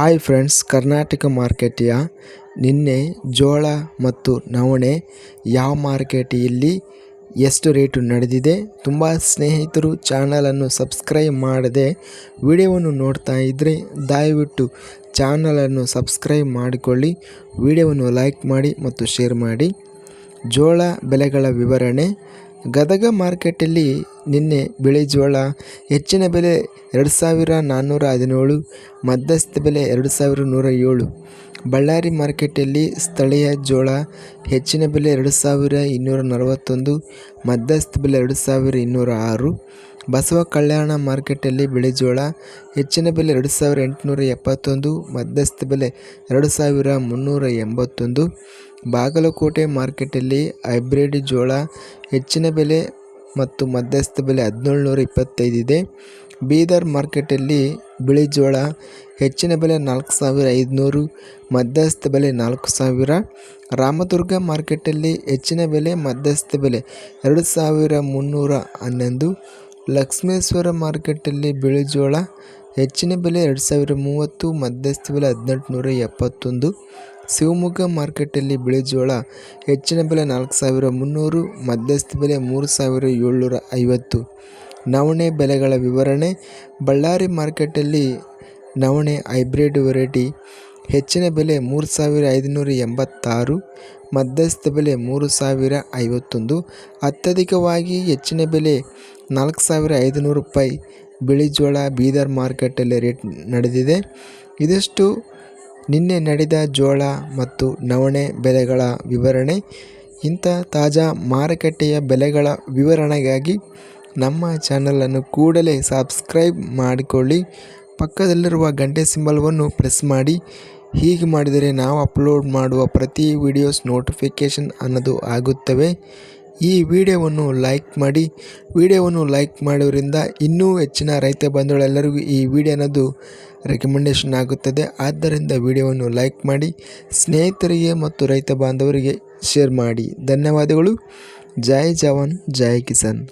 Hi friends, Karnataka ಮಾರ್ಕೆಟಿಯ ನಿನ್ನೆ ಜೋಳ ಮತ್ತು ನವಣೆ ಯಾವ ಮಾರ್ಕೆಟಿಯಲ್ಲಿ ಎಷ್ಟು ರೇಟು ನಡೆದಿದೆ ತುಂಬ ಸ್ನೇಹಿತರು ಚಾನಲನ್ನು ಸಬ್ಸ್ಕ್ರೈಬ್ ಮಾಡದೆ ವಿಡಿಯೋವನ್ನು ನೋಡ್ತಾ ಇದ್ದರೆ ದಯವಿಟ್ಟು ಚಾನಲನ್ನು ಸಬ್ಸ್ಕ್ರೈಬ್ ಮಾಡಿಕೊಳ್ಳಿ, ವಿಡಿಯೋವನ್ನು ಲೈಕ್ ಮಾಡಿ ಮತ್ತು ಶೇರ್ ಮಾಡಿ. ಜೋಳ ಬೆಲೆಗಳ ವಿವರಣೆ ಗದಗ ಮಾರ್ಕೆಟಲ್ಲಿ ನಿನ್ನೆ ಬಿಳಿ ಜೋಳ ಹೆಚ್ಚಿನ ಬೆಲೆ ಎರಡು ಸಾವಿರ ನಾನ್ನೂರ ಹದಿನೇಳು, ಮಧ್ಯಸ್ಥ ಬೆಲೆ ಎರಡು ಸಾವಿರ ನೂರ ಏಳು. ಬಳ್ಳಾರಿ ಮಾರ್ಕೆಟಲ್ಲಿ ಸ್ಥಳೀಯ ಜೋಳ ಹೆಚ್ಚಿನ ಬೆಲೆ ಎರಡು ಸಾವಿರ ಇನ್ನೂರ ನಲವತ್ತೊಂದು, ಮಧ್ಯಸ್ಥ ಬೆಲೆ ಎರಡು ಸಾವಿರ ಇನ್ನೂರ ಆರು. ಬಸವ ಕಲ್ಯಾಣ ಮಾರ್ಕೆಟಲ್ಲಿ ಬಿಳಿ ಜೋಳ ಹೆಚ್ಚಿನ ಬೆಲೆ ಎರಡು ಸಾವಿರ ಎಂಟುನೂರ ಎಪ್ಪತ್ತೊಂದು, ಮಧ್ಯಸ್ಥ ಬೆಲೆ ಎರಡು ಸಾವಿರ ಮುನ್ನೂರ ಎಂಬತ್ತೊಂದು. ಬಾಗಲಕೋಟೆ ಮಾರ್ಕೆಟಲ್ಲಿ ಹೈಬ್ರಿಡ್ ಜೋಳ ಹೆಚ್ಚಿನ ಬೆಲೆ ಮತ್ತು ಮಧ್ಯಸ್ಥ ಬೆಲೆ ಹದಿನೇಳುನೂರ ಇಪ್ಪತ್ತೈದಿದೆ ಬೀದರ್ ಮಾರ್ಕೆಟಲ್ಲಿ ಬಿಳಿ ಜೋಳ ಹೆಚ್ಚಿನ ಬೆಲೆ ನಾಲ್ಕು ಸಾವಿರ ಐದುನೂರು, ಮಧ್ಯಸ್ಥ ಬೆಲೆ ನಾಲ್ಕು ಸಾವಿರ. ರಾಮದುರ್ಗ ಮಾರ್ಕೆಟಲ್ಲಿ ಹೆಚ್ಚಿನ ಬೆಲೆ ಮಧ್ಯಸ್ಥ ಬೆಲೆ ಎರಡು ಸಾವಿರ ಮುನ್ನೂರ ಹನ್ನೊಂದು. ಲಕ್ಷ್ಮೇಶ್ವರ ಮಾರ್ಕೆಟಲ್ಲಿ ಬಿಳಿ ಜೋಳ, ಹೆಚ್ಚಿನ ಬೆಲೆ ಎರಡು ಸಾವಿರ ಮೂವತ್ತು, ಮಧ್ಯಸ್ಥ ಬೆಲೆ ಹದಿನೆಂಟು ನೂರ ಎಪ್ಪತ್ತೊಂದು. ಶಿವಮೊಗ್ಗ ಮಾರ್ಕೆಟಲ್ಲಿ ಬಿಳಿ ಜೋಳ, ಹೆಚ್ಚಿನ ಬೆಲೆ ನಾಲ್ಕು ಸಾವಿರ ಮುನ್ನೂರು, ಮಧ್ಯಸ್ಥ ಬೆಲೆ ಮೂರು ಸಾವಿರ ಏಳ್ನೂರ ಐವತ್ತು. ನವಣೆ ಬೆಲೆಗಳ ವಿವರಣೆ, ಬಳ್ಳಾರಿ ಮಾರ್ಕೆಟಲ್ಲಿ ನವಣೆ ಹೈಬ್ರಿಡ್ ವೆರೈಟಿ ಹೆಚ್ಚಿನ ಬೆಲೆ ಮೂರು ಸಾವಿರ ಐದುನೂರ ಎಂಬತ್ತಾರು, ಮಧ್ಯಸ್ಥ ಬೆಲೆ ಮೂರು ಸಾವಿರ ಐವತ್ತೊಂದು, ಅತ್ಯಧಿಕವಾಗಿ ಹೆಚ್ಚಿನ ಬೆಲೆ ನಾಲ್ಕು ಸಾವಿರ ಐದುನೂರು ರೂಪಾಯಿ ಬಿಳಿ ಜೋಳ ಬೀದರ್ ಮಾರ್ಕೆಟಲ್ಲಿ ರೇಟ್ ನಡೆದಿದೆ. ಇದಿಷ್ಟು. ನಿನ್ನೆ ನಡೆದ ಜೋಳ ಮತ್ತು ನವಣೆ ಬೆಲೆಗಳ ವಿವರಣೆ. ಇಂಥ ತಾಜಾ ಮಾರುಕಟ್ಟೆಯ ಬೆಲೆಗಳ ವಿವರಣೆಗಾಗಿ ನಮ್ಮ ಚಾನಲನ್ನು ಕೂಡಲೇ ಸಬ್ಸ್ಕ್ರೈಬ್ ಮಾಡಿಕೊಳ್ಳಿ. ಪಕ್ಕದಲ್ಲಿರುವ ಗಂಟೆ ಸಿಂಬಲ್ವನ್ನು ಪ್ರೆಸ್ ಮಾಡಿ. ಹೀಗೆ ಮಾಡಿದರೆ ನಾವು ಅಪ್ಲೋಡ್ ಮಾಡುವ ಪ್ರತಿ ವಿಡಿಯೋಸ್ ನೋಟಿಫಿಕೇಷನ್ ಅನ್ನೋದು ಆಗುತ್ತವೆ. ಈ ವಿಡಿಯೋವನ್ನು ಲೈಕ್ ಮಾಡಿ. ವಿಡಿಯೋವನ್ನು ಲೈಕ್ ಮಾಡೋದ್ರಿಂದ ಇನ್ನೂ ಹೆಚ್ಚಿನ ರೈತ ಬಂಧುಗಳೆಲ್ಲರಿಗೂ ಈ ವಿಡಿಯೋ ಅನ್ನೋದು ರೆಕಮೆಂಡೇಷನ್ ಆಗುತ್ತದೆ. ಆದ್ದರಿಂದ ವಿಡಿಯೋವನ್ನು ಲೈಕ್ ಮಾಡಿ, ಸ್ನೇಹಿತರಿಗೆ ಮತ್ತು ರೈತ ಬಾಂಧವರಿಗೆ ಶೇರ್ ಮಾಡಿ. ಧನ್ಯವಾದಗಳು. ಜೈ ಜವಾನ್, ಜೈ ಕಿಸಾನ್.